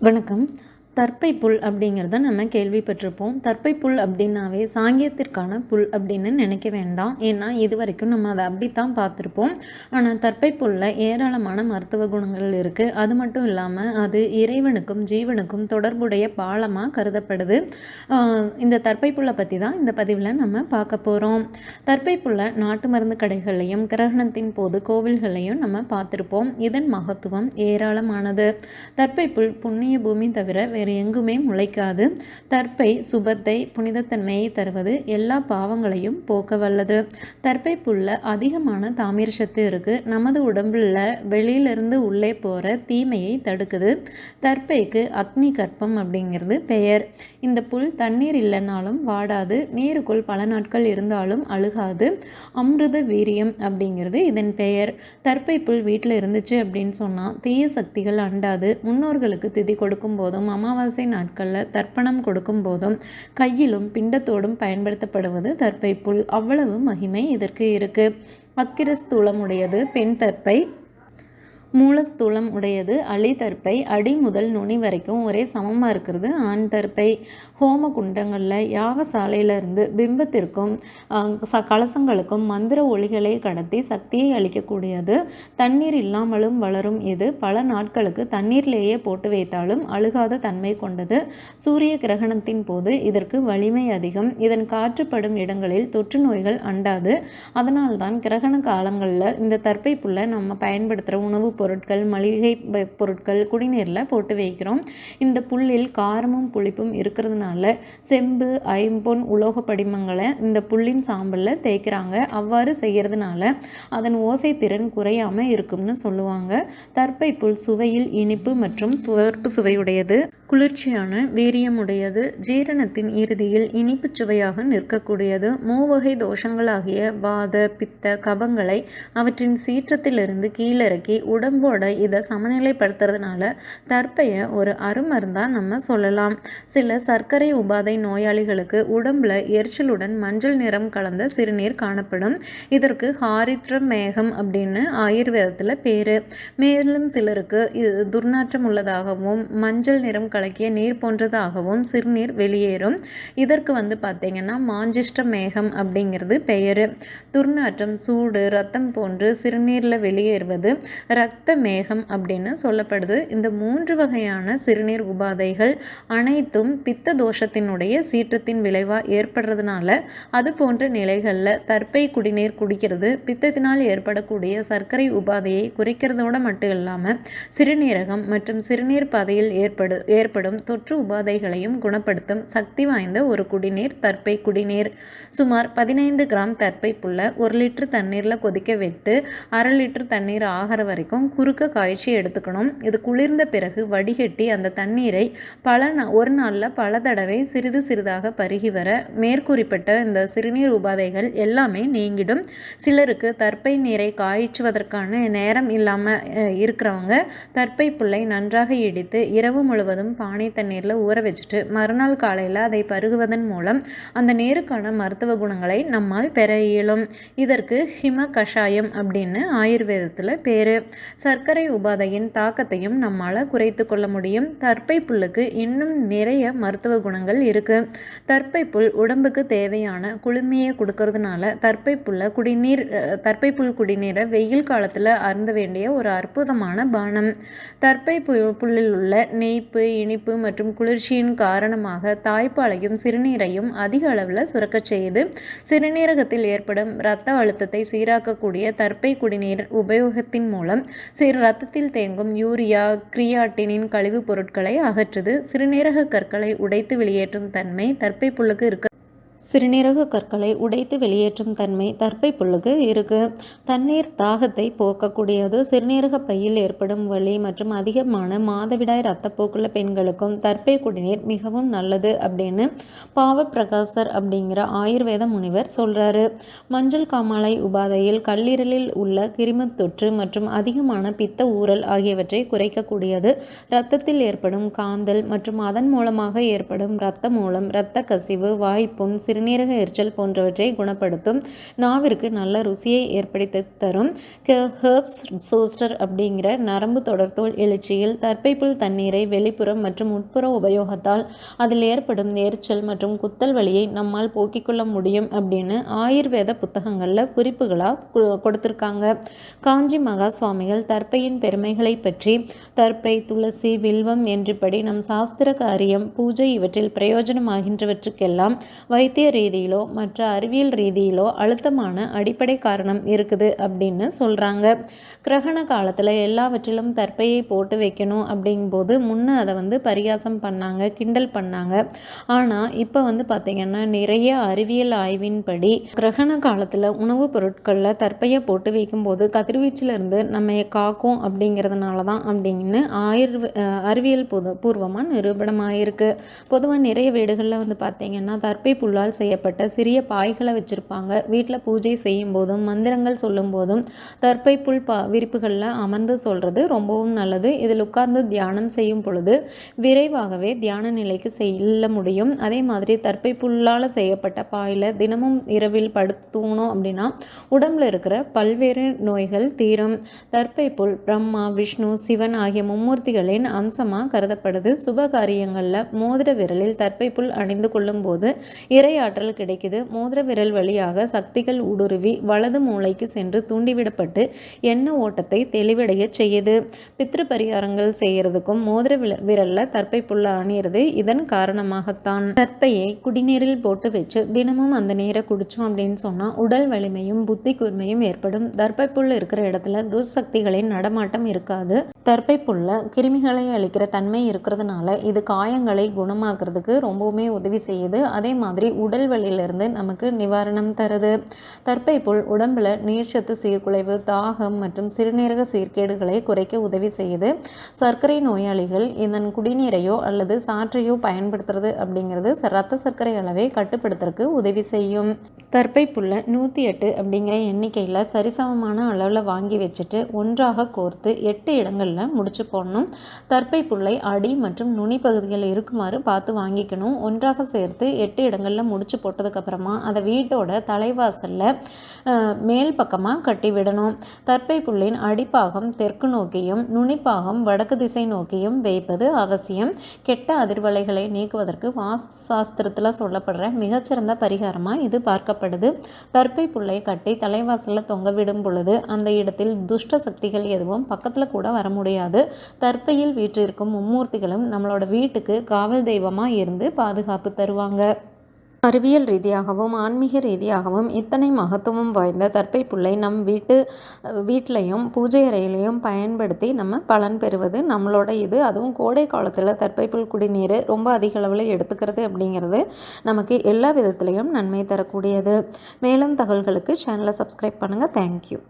வணக்கம். தற்பை புல் அப்படிங்கிறத நம்ம கேள்விப்பட்டிருப்போம். தற்பை புல் அப்படின்னாவே சாங்கியத்திற்கான புல் அப்படின்னு நினைக்க வேண்டாம். ஏன்னா இது வரைக்கும் நம்ம அதை அப்படித்தான் பார்த்துருப்போம். ஆனால் தற்பை புல்லில் ஏராளமான மருத்துவ குணங்கள் இருக்குது அது மட்டும் இல்லாமல் அது இறைவனுக்கும் ஜீவனுக்கும் தொடர்புடைய பாலமாக கருதப்படுது. இந்த தற்பை புல்லை பற்றி தான் இந்த பதிவில் நம்ம பார்க்க போகிறோம் தற்பை புல்லை நாட்டு மருந்து கடைகள்லையும் கிரகணத்தின் போது கோவில்களையும் நம்ம பார்த்துருப்போம். இதன் மகத்துவம் ஏராளமானது. தற்பை புல் புண்ணிய பூமி தவிர வேறு எங்குமே முளைக்காது. தற்பை சுபத்தை புனிதத்தன்மையை தருவது எல்லா பாவங்களையும் போக்க வல்லது தற்பை புல்ல அதிகமான தாமிர சத்து இருக்குது நமது உடம்புல வெளியிலிருந்து உள்ளே போகிற தீமையை தடுக்குது. தற்பைக்கு அக்னி கற்பம் அப்படிங்கிறது பெயர். இந்த புல் தண்ணீர் இல்லைனாலும் வாடாது. நீருக்குள் பல நாட்கள் இருந்தாலும் அழுகாது. அமிர்த வீரியம் அப்படிங்கிறது இதன் பெயர். தற்பை புல் வீட்டில் இருந்துச்சு அப்படின்னு சொன்னால் தீய சக்திகள் அண்டாது. முன்னோர்களுக்கு திதி கொடுக்கும் போதும் அமாவாசை நாட்களில் தர்ப்பணம் கொடுக்கும் போதும் கையிலும் பிண்டத்தோடும் பயன்படுத்தப்படுவது தர்ப்பை புல். அவ்வளவு மகிமை இதற்கு இருக்கு. அக்கிரஸ்தூலம் உடையது பெண் தர்ப்பை மூலஸ்தூலம் உடையது அழி தர்ப்பை அடி முதல் நுனி வரைக்கும் ஒரே சமமாக இருக்கிறது ஆண் தர்ப்பை ஹோம குண்டங்களில் யாகசாலையிலிருந்து பிம்பத்திற்கும் ச கலசங்களுக்கும் மந்திர ஒளிகளை கடத்தி சக்தியை அளிக்கக்கூடியது. தண்ணீர் இல்லாமலும் வளரும் இது. பல நாட்களுக்கு தண்ணீர்லேயே போட்டு வைத்தாலும் அழுகாத தன்மை கொண்டது. சூரிய கிரகணத்தின் போது இதற்கு வலிமை அதிகம். இதன் காற்றுப்படும் இடங்களில் தொற்று நோய்கள் அண்டாது. அதனால்தான் கிரகண காலங்களில் இந்த தற்பை புல்லை நம்ம பயன்படுத்துகிற உணவுப் பொருட்கள் மளிகை பொருட்கள் குடிநீரில் போட்டு வைக்கிறோம். இந்த புல்லில் காரமும் புளிப்பும் இருக்கிறதுனால செம்பு ஐம்பொன் உலோக படிமங்களை இந்த புல்லின் சாம்பலில் தேய்க்கிறாங்க. அவ்வாறு செய்கிறதுனால அதன் ஓசை திறன் குறையாமல் இருக்கும்னு சொல்லுவாங்க. தற்பை புல் சுவையில் இனிப்பு மற்றும் துவர்ப்பு சுவையுடையது. குளிர்ச்சியான வீரியமுடையது ஜீரணத்தின் இறுதியில் இனிப்புச் சுவையாக நிற்கக்கூடியது. மூவகை தோஷங்களாகிய வாத பித்த கபங்களை அவற்றின் சீற்றத்திலிருந்து கீழிறக்கி உடம்போட இதை சமநிலைப்படுத்துறதுனால தற்பைய ஒரு அருமருந்தாக நம்ம சொல்லலாம். சில சர்க்கரை உபாதை நோயாளிகளுக்கு உடம்புல எரிச்சலுடன் மஞ்சள் நிறம் கலந்த சிறுநீர் காணப்படும். இதற்கு ஹாரித்ர மேகம் அப்படின்னு ஆயுர்வேதத்தில் பேர். மேலும் சிலருக்கு இது துர்நாற்றம் உள்ளதாகவும் மஞ்சள் நிறம் கலக்கிய நீர் போன்றதாகவும் சிறுநீர் வெளியேறும். இதற்கு வந்து பார்த்தீங்கன்னா மாஞ்சிஷ்ட மேகம் அப்படிங்கிறது பெயர். துர்நாற்றம் சூடு ரத்தம் போன்று சிறுநீரில் வெளியேறுவது இரத்த மேகம் அப்படின்னு சொல்லப்படுது. இந்த மூன்று வகையான சிறுநீர் உபாதைகள் அனைத்தும் பித்த தோஷத்தினுடைய சீற்றத்தின் விளைவாக ஏற்படுறதுனால அது போன்ற நிலைகளில் தற்பை குடிநீர் குடிக்கிறது. பித்தத்தினால் ஏற்படக்கூடிய சர்க்கரை உபாதையை குறைக்கிறதோடு மட்டும் இல்லாமல் சிறுநீரகம் மற்றும் சிறுநீர் பாதையில் ஏற்படு ஏற்படும் தொற்று உபாதைகளையும் குணப்படுத்தும் சக்தி வாய்ந்த ஒரு குடிநீர் தற்பை குடிநீர். சுமார் பதினைந்து கிராம் தற்பை புல்ல ஒரு லிட்டர் தண்ணீரில் கொதிக்க விட்டு அரை லிட்டர் தண்ணீர் ஆகிற வரைக்கும் குறுக்க காய்ச்சி எடுத்துக்கணும். இது குளிர்ந்த பிறகு வடிகட்டி அந்த தண்ணீரை பல நா- ஒரு நாளில் பல தடவை சிறிது சிறிதாக பருகி வர மேற்குறிப்பிட்ட இந்த சிறுநீர் உபாதைகள் எல்லாமே நீங்கிடும். சிலருக்கு தற்பை நீரை காய்ச்சுவதற்கான நேரம் இல்லாமல் இருக்கிறவங்க தற்பை புல்லை நன்றாக இடித்து இரவு முழுவதும் பானை தண்ணீரில் ஊற வச்சுட்டு மறுநாள் காலையில் அதை பருகுவதன் மூலம் அந்த நீருக்கான மருத்துவ குணங்களை நம்மால் பெற இயலும். இதற்கு ஹிம கஷாயம் அப்படின்னு ஆயுர்வேதத்தில் பேர். சர்க்கரை உபாதையின் தாக்கத்தையும் நம்மால் குறைத்து கொள்ள முடியும். தற்பை புல்லுக்கு இன்னும் நிறைய மருத்துவ குணங்கள் இருக்குது தற்பை புல் உடம்புக்கு தேவையான குளுமையை கொடுக்கறதுனால தற்பை புல்லை குடிநீர் தற்பை புல் குடிநீரை வெயில் காலத்தில் அருந்த வேண்டிய ஒரு அற்புதமான பானம். தற்பை பு புல்லில் உள்ள நெய்ப்பு இனிப்பு மற்றும் குளிர்ச்சியின் காரணமாக தாய்ப்பாலையும் சிறுநீரையும் அதிக அளவில் சுரக்கச் செய்து சிறுநீரகத்தில் ஏற்படும் இரத்த அழுத்தத்தை சீராக்கக்கூடிய தற்பை குடிநீர் உபயோகத்தின் மூலம் சிறு ரத்தத்தில் தேங்கும் யூரியா கிரியாட்டினின் கழிவுப் பொருட்களை அகற்றுது. சிறுநீரக கற்களை உடைத்து வெளியேற்றும் தன்மை தற்பை புல்லுக்கு இருக்க சிறுநீரக கற்களை உடைத்து வெளியேற்றும் தன்மை தற்பை புல்லுக்கு இருக்கு. தண்ணீர் தாகத்தை போக்கக்கூடியது சிறுநீரக பையில் ஏற்படும் வலி மற்றும் அதிகமான மாதவிடாய் இரத்தப்போக்குள்ள பெண்களுக்கும் தற்பை குடிநீர் மிகவும் நல்லது அப்படின்னு பாவப்பிரகாசர் அப்படிங்கிற ஆயுர்வேத முனிவர் சொல்றாரு. மஞ்சள் காமாலை உபாதையில் கல்லீரலில் உள்ள கிருமித் தொற்று மற்றும் அதிகமான பித்த ஊறல் ஆகியவற்றை குறைக்கக்கூடியது. இரத்தத்தில் ஏற்படும் காந்தல் மற்றும் அதன் மூலமாக ஏற்படும் இரத்த மூலம் இரத்த கசிவு வாய்ப்புண் சிறு சிறுநீரக எரிச்சல் போன்றவற்றை குணப்படுத்தும். நாவிற்கு நல்ல ருசியை ஏற்படுத்தி தரும். ஹெர்ப்ஸ் சோஸ்டர் அப்படிங்கிற நரம்பு தொடர்தோல் எழுச்சியில் தற்பைப்புல் தண்ணீரை வெளிப்புறம் மற்றும் உட்புற உபயோகத்தால் அதில் ஏற்படும் எரிச்சல் மற்றும் குத்தல் வழியை நம்மால் போக்கிக் கொள்ள முடியும் அப்படின்னு ஆயுர்வேத புத்தகங்களில் குறிப்புகளாக கொடுத்துருக்காங்க. காஞ்சி மகா சுவாமிகள் தற்பையின் பெருமைகளை பற்றி தற்பை துளசி வில்வம் என்றபடி நம் சாஸ்திர காரியம் பூஜை இவற்றில் பிரயோஜனமாகின்றவற்றுக்கெல்லாம் வைத்திய ரீதியிலோ மற்ற அறிவியல் ரீதியிலோ அழுத்தமான அடிப்படை காரணம் இருக்குது அப்படின்னு சொல்கிறாங்க கிரகண காலத்தில் எல்லாவற்றிலும் தற்பையை போட்டு வைக்கணும் அப்படிங்கும்போது முன்னே அதை வந்து பரிகாசம் பண்ணாங்க கிண்டல் பண்ணாங்க. ஆனால் இப்போ வந்து பார்த்திங்கன்னா நிறைய அறிவியல் ஆய்வின்படி கிரகண காலத்தில் உணவுப் பொருட்களில் தற்பையை போட்டு வைக்கும்போது கதிர்வீச்சிலிருந்து நம்ம காக்கும் அப்படிங்கிறதுனால தான் அப்படின்னு ஆயுர்வே அறிவியல் பொது பூர்வமாக நிரூபணமாயிருக்கு. பொதுவாக நிறைய வீடுகளில் வந்து பார்த்திங்கன்னா தற்பை புல்லால் செய்யப்பட்ட சிறிய பாய்களை வச்சுருப்பாங்க. வீட்டில் பூஜை செய்யும் போதும் மந்திரங்கள் சொல்லும் போதும் தற்பை புல் பா விரிப்புகளில் அமர்ந்து சொல்கிறது ரொம்பவும் நல்லது. இதில் உட்கார்ந்து தியானம் செய்யும் பொழுது விரைவாகவே தியான நிலைக்கு செல்ல முடியும். அதே மாதிரி தற்பை புல்லால் செய்யப்பட்ட பாயில் தினமும் இரவில் படுத்து தூங்கணும் அப்படின்னா உடம்புல இருக்கிற பல்வேறு நோய்கள் தீரும். தற்பை புல் பிரம்மா விஷ்ணு சிவன் ஆகிய மும்மூர்த்திகளின் அம்சமாக கருதப்படுது. சுப காரியங்களில் மோதிர விரலில் தற்பை புல் அணிந்து கொள்ளும் போது ஆற்றல் கிடைக்குது. மோதிர விரல் வழியாக சக்திகள் ஊடுருவி வலது மூளைக்கு சென்று தூண்டிவிடப்பட்டு எண்ண ஓட்டத்தை தெளிவடைய செய்யுது. பித்ரு பரிகாரங்கள் செய்யறதுக்கும் மோதிர விரலில் தற்பை புல்ல அணியிறது இதன் காரணமாகத்தான். தற்பையை குடிநீரில் போட்டு வச்சு தினமும் அந்த நீரை குடித்தோம் அப்படின்னு சொன்னால் உடல் வலிமையும் புத்தி கூர்மையும் ஏற்படும். தற்பை புல் இருக்கிற இடத்துல துர்சக்திகளின் நடமாட்டம் இருக்காது. தற்பை புல்ல கிருமிகளை அளிக்கிற தன்மை இருக்கிறதுனால இது காயங்களை குணமாக்குறதுக்கு ரொம்பவுமே உதவி செய்யுது. அதே மாதிரி உடல் வலியிலிருந்து நமக்கு நிவாரணம் தருது. தற்பை புல் உடம்புல நீர்ச்சத்து சீர்குலைவு தாகம் மற்றும் சிறுநீரக சீர்கேடுகளை குறைக்க உதவி செய்யுது. சர்க்கரை நோயாளிகள் இதன் குடிநீரையோ அல்லது சாற்றையோ பயன்படுத்துறது அப்படிங்கிறது ரத்த சர்க்கரை அளவை கட்டுப்படுத்துறதுக்கு உதவி செய்யும். தற்பை புல்ல நூற்றி எட்டு அப்படிங்கிற எண்ணிக்கையில் சரிசமமான அளவில் வாங்கி வச்சுட்டு ஒன்றாக கோர்த்து எட்டு இடங்களில் முடிச்சு போடணும். தற்பை புல்லை அடி மற்றும் நுனி பகுதிகளில் இருக்குமாறு பார்த்து வாங்கிக்கணும். ஒன்றாக சேர்த்து எட்டு இடங்களில் முடிச்சு போட்டதுக்கப்புறமா அதை வீட்டோட தலைவாசலில் மேல் பக்கமாக கட்டி விடணும். தற்பை புல்லின் அடிப்பாகம் தெற்கு நோக்கியும் நுனிப்பாகம் வடக்கு திசை நோக்கியும் வைப்பது அவசியம். கெட்ட அதிர்வலைகளை நீக்குவதற்கு வாஸ்து சாஸ்திரத்தில் சொல்லப்படுற மிகச்சிறந்த பரிகாரமாக இது பார்க்கப்படுது. தற்பை புல்லை கட்டி தலைவாசலில் தொங்க விடும் பொழுது அந்த இடத்தில் துஷ்ட சக்திகள் எதுவும் பக்கத்தில் கூட வர முடியாது. தற்பையில் வீற்றிருக்கும் மும்மூர்த்திகளும் நம்மளோட வீட்டுக்கு காவல் தெய்வமாக இருந்து பாதுகாப்பு தருவாங்க. அறிவியல் ரீதியாகவும் ஆன்மீக ரீதியாகவும் இத்தனை மகத்துவம் வாய்ந்த தற்பை புல்லை நம் வீட்டு வீட்லேயும் பூஜை அறையிலையும் பயன்படுத்தி நம்ம பலன் பெறுவது நம்மளோட இது. அதுவும் கோடை காலத்தில் தற்பை புல் குடிநீர் ரொம்ப அதிக அளவில் எடுத்துக்கிறது அப்படிங்கிறது நமக்கு எல்லா விதத்துலேயும் நன்மை தரக்கூடியது. மேலும் தகவல்களுக்கு சேனலை சப்ஸ்கிரைப் பண்ணுங்கள் தேங்க்யூ